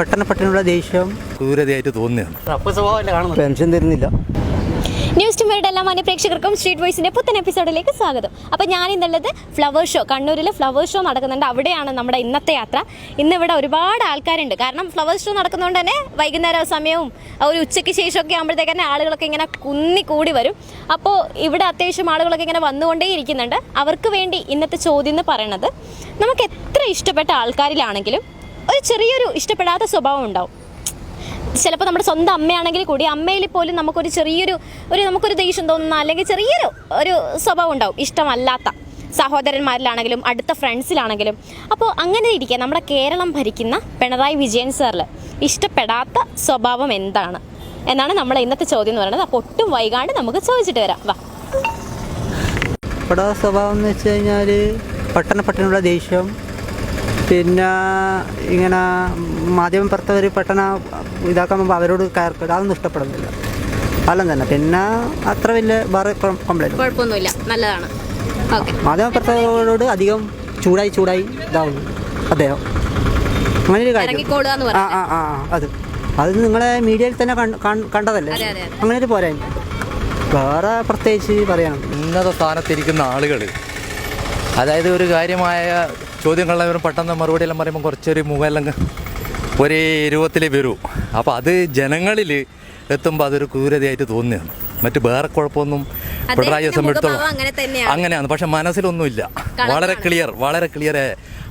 പട്ടണപ്പട്ടിനുള്ള ദേഷ്യം. ക്രൂരതയായിട്ട് തോന്നുകയാണ്. പെൻഷൻ തരുന്നില്ല. ന്യൂസ് ടുമറുടെ എല്ലാ മാന്യ പ്രേക്ഷകർക്കും സ്ട്രീറ്റ് വോയിസിന്റെ പുത്തൻ എപ്പിസോഡിലേക്ക് സ്വാഗതം. അപ്പോൾ ഞാൻ ഇന്നുള്ളത് ഫ്ലവർ ഷോ കണ്ണൂരിൽ ഫ്ലവർ ഷോ നടക്കുന്നുണ്ട്. അവിടെയാണ് നമ്മുടെ ഇന്നത്തെ യാത്ര. ഇന്ന് ഇവിടെ ഒരുപാട് ആൾക്കാരുണ്ട്. കാരണം ഫ്ലവർ ഷോ നടക്കുന്നതുകൊണ്ട് തന്നെ വൈകുന്നേര സമയവും ഒരു ഉച്ചയ്ക്ക് ശേഷമൊക്കെ ആകുമ്പോഴത്തേക്ക് തന്നെ ആളുകളൊക്കെ ഇങ്ങനെ കുന്നി കൂടി വരും. അപ്പോൾ ഇവിടെ അത്യാവശ്യം ആളുകളൊക്കെ ഇങ്ങനെ വന്നുകൊണ്ടേ ഇരിക്കുന്നുണ്ട്. അവർക്ക് വേണ്ടി ഇന്നത്തെ ചോദ്യം എന്ന് പറയുന്നത് നമുക്ക് എത്ര ഇഷ്ടപ്പെട്ട ആൾക്കാരിലാണെങ്കിലും ഒരു ചെറിയൊരു ഇഷ്ടപ്പെടാത്ത സ്വഭാവം ഉണ്ടാവും. ചിലപ്പോൾ നമ്മുടെ സ്വന്തം അമ്മയാണെങ്കിൽ കൂടി അമ്മയിൽ പോലും നമുക്കൊരു ചെറിയൊരു ഒരു നമുക്കൊരു ദേഷ്യം തോന്നുന്ന അല്ലെങ്കിൽ ചെറിയൊരു ഒരു സ്വഭാവം ഉണ്ടാവും. ഇഷ്ടമല്ലാത്ത സഹോദരന്മാരിലാണെങ്കിലും അടുത്ത ഫ്രണ്ട്സിലാണെങ്കിലും. അപ്പോൾ അങ്ങനെ ഇരിക്കുക നമ്മുടെ കേരളം ഭരിക്കുന്ന പിണറായി വിജയൻ സാറിൽ ഇഷ്ടപ്പെടാത്ത സ്വഭാവം എന്താണ്? എന്നാണ് നമ്മൾ ഇന്നത്തെ ചോദ്യം എന്ന് പറയുന്നത്. അപ്പോൾ ഒട്ടും വൈകാണ്ട് നമുക്ക് ചോദിച്ചിട്ട് വരാം. വാ. ഇഷ്ടപ്പെടാത്ത സ്വഭാവം എന്ന് വെച്ച് കഴിഞ്ഞാൽ പട്ടണപ്പട്ടിനുള്ള ദേഷ്യം പിന്നെ ഇങ്ങനെ മാധ്യമപ്രവർത്തകർ പെട്ടെന്ന് ഇതാക്കാൻ മുമ്പ് അവരോട് കയർക്കുക അതൊന്നും ഇഷ്ടപ്പെടുന്നില്ല. അല്ല തന്നെ. പിന്നെ അത്ര വലിയ വേറെ കംപ്ലൈന്റ് കുഴപ്പമൊന്നുമില്ല. നല്ലതാണ്. ഓക്കെ. മാധ്യമപ്രവർത്തകരോട് അധികം ചൂടായി ചൂടായി ഇതാവുന്നു. അദ്ദേഹം. അങ്ങനെ ഒരു കാര്യം ആ ആ ആ അത്. അത് നിങ്ങളെ മീഡിയയിൽ തന്നെ കണ്ട്- കണ്ട്- കണ്ടതല്ലേ? അതെ, അതെ, അതെ. അങ്ങനെ ഒരു പോരായ്മ. വേറെ പ്രത്യേകിച്ച് പറയണം ഉന്നത സ്ഥാനത്തിരിക്കുന്ന ആളുകൾ അതായത് ഒരു കാര്യമായ ചോദ്യങ്ങളെല്ലാം പെട്ടെന്ന് മറുപടി എല്ലാം പറയുമ്പോൾ കുറച്ചൊരു മുഖമെല്ലാം ഒരേ രൂപത്തിൽ വരൂ. അപ്പോൾ അത് ജനങ്ങളിൽ എത്തുമ്പോൾ അതൊരു ക്രൂരതയായിട്ട് തോന്നുകയാണ്. മറ്റ് വേറെ കുഴപ്പമൊന്നും പിണറായി സംബന്ധിച്ചിടത്തോളം അങ്ങനെ തന്നെയാണ്. അങ്ങനെയാണ്. പക്ഷെ മനസ്സിലൊന്നുമില്ല. വളരെ ക്ലിയർ വളരെ ക്ലിയർ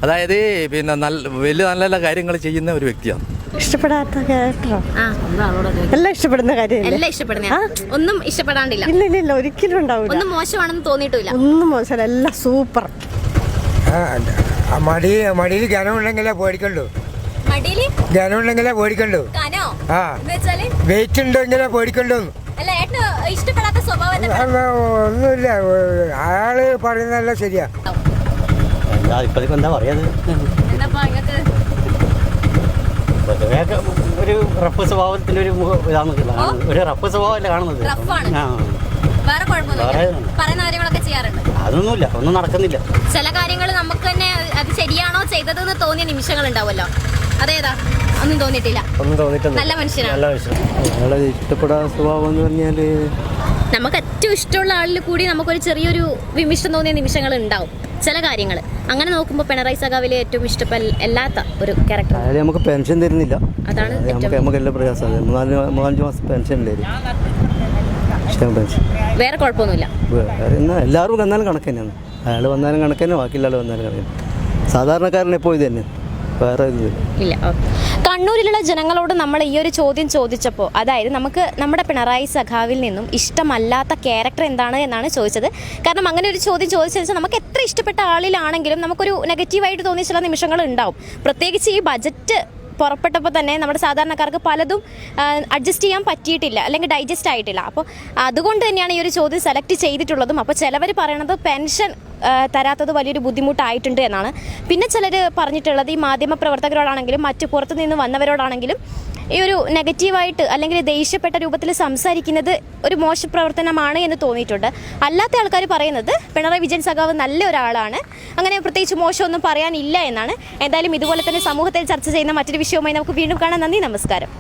അതായത് പിന്നെ നല്ല വലിയ നല്ല നല്ല കാര്യങ്ങൾ ചെയ്യുന്ന ഒരു വ്യക്തിയാണ്. ഇഷ്ടപ്പെടാത്ത ക്യാരക്ടറോ എല്ലാം ഇഷ്ടപ്പെടുന്ന കാര്യമല്ലേ? എല്ലാം ഇഷ്ടപ്പെടുന്ന ഒന്നും ഇഷ്ടപ്പെടാണ്ടില്ല. ഇല്ല ഇല്ല ഇല്ല ഒരിക്കലും ഉണ്ടാവില്ല ഒന്നും മോശമാണെന്ന് തോന്നിയിട്ടില്ല. ഒന്നും മോശമല്ല എല്ലാം സൂപ്പർ. മടി മടിയിൽ ഘനമുണ്ടെങ്കിലേ പേടിക്കണ്ടു. ഗനം ഉണ്ടെങ്കിലേ പേടിക്കണ്ടു. കനോ? ആ. വെയിറ്റ് ഉണ്ടെങ്കിലേ പേടിക്കണ്ടു. അല്ല ഏട്ടന് ഇഷ്ടപ്പെടാത്ത സ്വഭാവം അല്ല, ഒന്നുമില്ല അയാൾ പറയുന്നതല്ല ശരിയാ. എന്താ പറയുന്നത് ഒരു റഫ് സ്വഭാവത്തിന്റെ ഒരു ഇതാണ് കാണുന്നത് ഒരു റഫ് സ്വഭാവമല്ലേ കാണുന്നത്. റഫാണ്. ആ. വേറെ കുഴപ്പമൊന്നുമില്ല. വേറെ- പറയുന്ന കാര്യങ്ങളൊക്കെ ചെയ്യാറുണ്ട്. അതൊന്നുമില്ല. ഒന്നും നടക്കുന്നില്ല. ചില കാര്യങ്ങൾ നമുക്ക് തന്നെ അത് ശരിയാണോ ചെയ്തതെന്ന് തോന്നിയ നിമിഷങ്ങൾ ഉണ്ടാവുമല്ലോ അതേതാ? ഒന്നും തോന്നിയിട്ടില്ല. ഒന്നും തോന്നിയിട്ടൊന്നും നല്ല മനുഷ്യനാണ്. നല്ല അയാളെ ഇഷ്ടപ്പെടാൻ സ്വഭാവം എന്ന് പറഞ്ഞാൽ നമുക്ക് ഏറ്റവും ഇഷ്ടമുള്ള ആളിൽ കൂടി നമുക്കൊരു ചെറിയൊരു വിമിഷ്ടം തോന്നിയ നിമിഷങ്ങൾ ഉണ്ടാവും. ചില കാര്യങ്ങൾ. അങ്ങനെ നോക്കുമ്പോൾ പിണറായി സഖാവിലെ ഏറ്റവും ഇഷ്ടപ്പെല്ലാത്ത ഒരു ക്യാരക്ടർ അയാൾ നമുക്ക് പെൻഷൻ തരുന്നില്ല. അതാണ് അത് നമുക്ക് നമുക്ക് എല്ലാ മൂന്നാൽ മൂന്നാലഞ്ച് മാസം പെൻഷൻ തരും വേറെ കുഴപ്പമൊന്നുമില്ല. എല്ലാവരും വന്നാലും കണക്ക് തന്നെയാണ്. അയാൾ വന്നാലും കണക്ക് തന്നെ ബാക്കിയുള്ള ആൾ വന്നാലും കണക്ക് സാധാരണക്കാരൻ എപ്പോൾ ഇത് തന്നെ വേറെ ഇല്ല കണ്ണൂരിലുള്ള ജനങ്ങളോട് നമ്മൾ ഈ ഒരു ചോദ്യം ചോദിച്ചപ്പോൾ അതായത് നമുക്ക് നമ്മുടെ പിണറായി സഖാവിൽ നിന്നും ഇഷ്ടമല്ലാത്ത ക്യാരക്ടർ എന്താണ് എന്നാണ് ചോദിച്ചത്. കാരണം അങ്ങനെ ഒരു ചോദ്യം ചോദിച്ചതെന്ന് നമുക്ക് എത്ര ഇഷ്ടപ്പെട്ട ആളിലാണെങ്കിലും നമുക്കൊരു നെഗറ്റീവായിട്ട് തോന്നിയ ചില നിമിഷങ്ങൾ ഉണ്ടാവും. പ്രത്യേകിച്ച് ഈ ബജറ്റ് പുറപ്പെട്ടപ്പോൾ തന്നെ നമ്മുടെ സാധാരണക്കാർക്ക് പലതും അഡ്ജസ്റ്റ് ചെയ്യാൻ പറ്റിയിട്ടില്ല അല്ലെങ്കിൽ ഡൈജസ്റ്റ് ആയിട്ടില്ല. അപ്പോൾ അതുകൊണ്ട് തന്നെയാണ് ഈ ഒരു ചോദ്യം സെലക്ട് ചെയ്തിട്ടുള്ളതും. അപ്പോൾ ചിലവർ പറയണത് പെൻഷൻ തരാത്തത് വലിയൊരു ബുദ്ധിമുട്ടായിട്ടുണ്ട് എന്നാണ്. പിന്നെ ചിലർ പറഞ്ഞിട്ടുള്ളത് ഈ മാധ്യമ പ്രവർത്തകരോടാണെങ്കിലും മറ്റു പുറത്തു നിന്ന് വന്നവരോടാണെങ്കിലും ഈ ഒരു നെഗറ്റീവായിട്ട് അല്ലെങ്കിൽ ദേഷ്യപ്പെട്ട രൂപത്തിൽ സംസാരിക്കുന്നത് ഒരു മോശ പ്രവർത്തനമാണ് എന്ന് തോന്നിയിട്ടുണ്ട്. അല്ലാത്ത ആൾക്കാർ പറയുന്നത് പിണറായി വിജയൻ സഖാവ് നല്ല ഒരാളാണ്. അങ്ങനെ പ്രത്യേകിച്ച് മോശമൊന്നും പറയാനില്ല എന്നാണ്. എന്തായാലും ഇതുപോലെ തന്നെ സമൂഹത്തിൽ ചർച്ച ചെയ്യുന്ന മറ്റൊരു വിഷയവുമായി നമുക്ക് വീണ്ടും കാണാം. നന്ദി നമസ്കാരം.